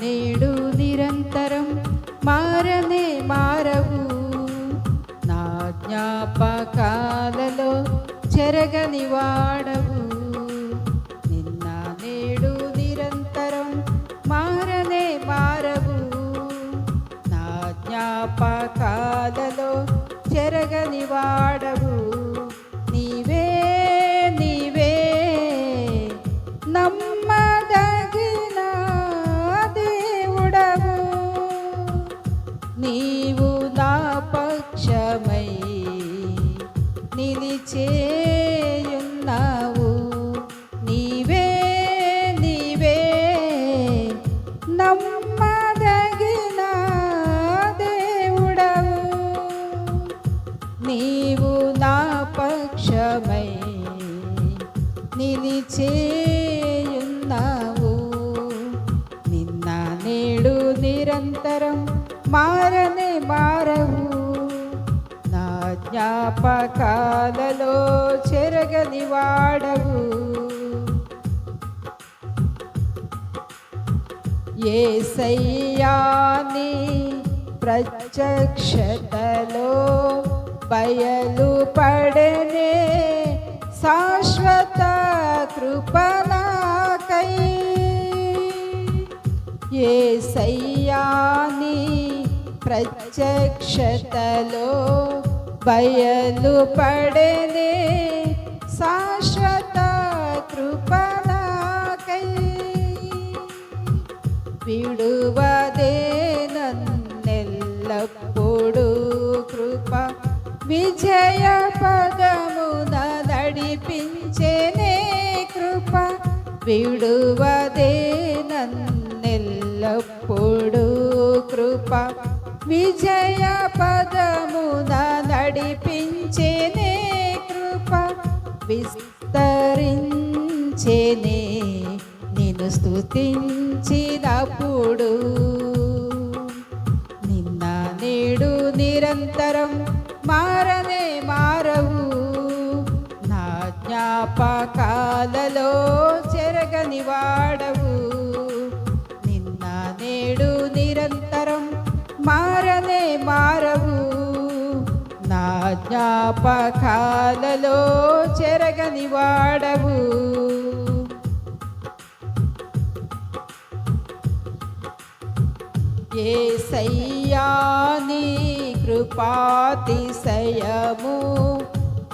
నేడు నిరంతరం మారనే మారవు నా జ్ఞాపకాలలో చెరగని వాడవు నిన్న నేడు నిరంతరం మారనే మారవు నా జ్ఞాపకాలలో చెరగని వాడవు నీవు నా పక్షమై నిలిచేయున్నావు. నీవే నీవే నమ్మదగిన దేవుడవు. నీవు నా పక్షమై నిలిచేయున్నావు. నిన్న నేడు నిరంతరం మారనే మారవు. నా జ్ఞాపకాలలో చెరగని వాడవు. ఏ సయ్యాని ప్రత్యక్షతలో బయలు పడనే శాశ్వత కృపణకై ఏ సయ్యాని ప్రత్యక్షతలో బయలు పడనే శాశ్వత కృపణకై విడువదే నన్నెల్లప్పుడు కృప విజయ పదమున నడిపించేనే కృప విడువదే నన్నెల్లప్పుడు కృప విజయ పదమున నడిపించేనే కృప విస్తరించేనే నిన్ను స్థుతించినప్పుడు నిన్న నేడు నిరంతరం మారనే మారవు. నా జ్ఞాపకాలలో చెరగని వాడవు. మారవు. నా జ్ఞాపకాలలో చెరగని వాడవు. ఏ సయ్యాని కృపాతిశయము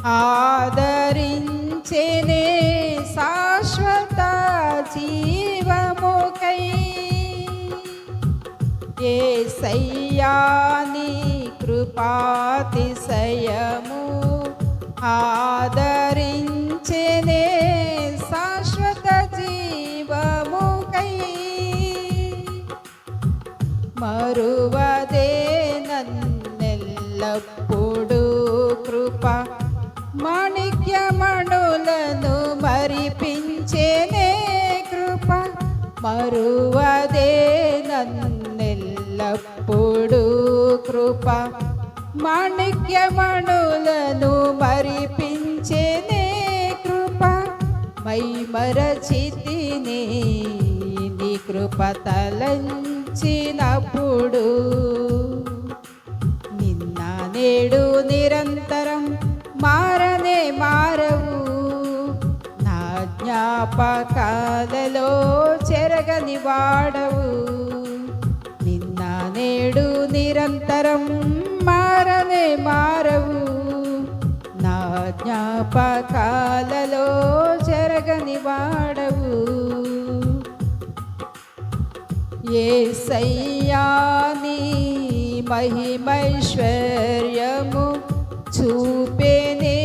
ఆదరించేనే శాశ్వత జీవ ఏ సయ్యాని కృపాతిశయము ఆదరించేనే శాశ్వత జీవముకై మరువదే నన్నెల్లప్పుడు కృప మాణిక్యమణులను మరిపించేనే కృప. మరువదే నన్ను నన్నెల్లప్పుడు కృప మాణిక్యమణులను మరిపించేనే కృప. మై మరచితిని నీ కృప తలంచినప్పుడు నిన్న నేడు నిరంతరం మారనే మారవు. నా జ్ఞాపకాలలో చెరగని వాడవు. నిరంతరం మారనే మారవు. నా జ్ఞాపకాలలో జరగని వాడవు. ఏ సయ్యాని మహిమైశ్వర్యము చూపేనే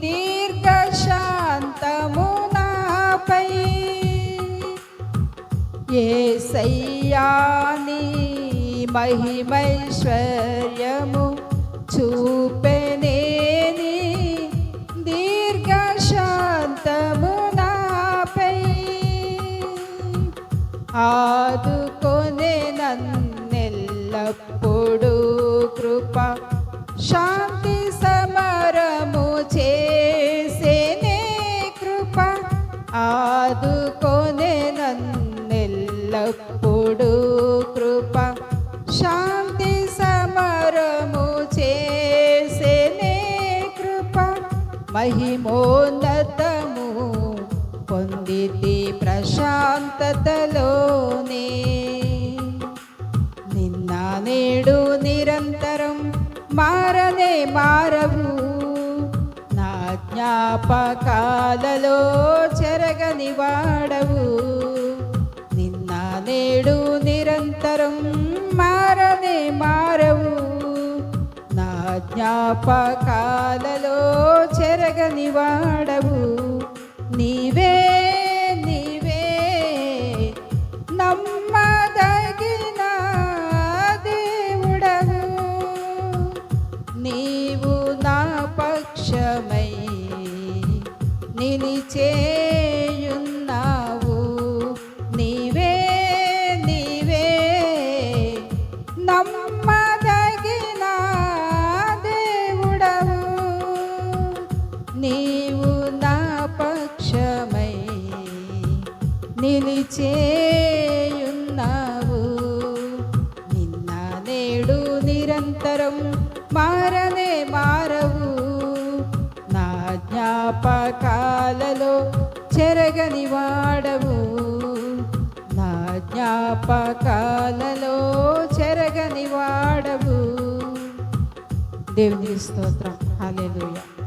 దీర్ఘశాంతము నాపై. ఏ సయ్యానీ మహిమైశ్వర్యము చూపెనేని దీర్ఘశాంతము నాపై. ఆదుకొనే నన్నెల్లప్పుడు కృప శాంతి సమరము చేసేనే కృప. ఆదుకొనే నన్నెల్లప్పుడు మహిమోన్నతము పొందితి ప్రశాంతతలోనే. నిన్న నేడు నిరంతరం మారనే మారవు. నా జ్ఞాపకాలలో చెరగని వాడవు. జ్ఞాపకాలలో చెరగని వాడవు నీవే నీవే నిలిచేయున్నావు నిన్న నేడు నిరంతరం మారనే మారవు. నా జ్ఞాపకాలలో చెరగని వాడవు. నా జ్ఞాపకాలలో చెరగని వాడవు. దేవుని స్తోత్రం. హల్లెలూయా.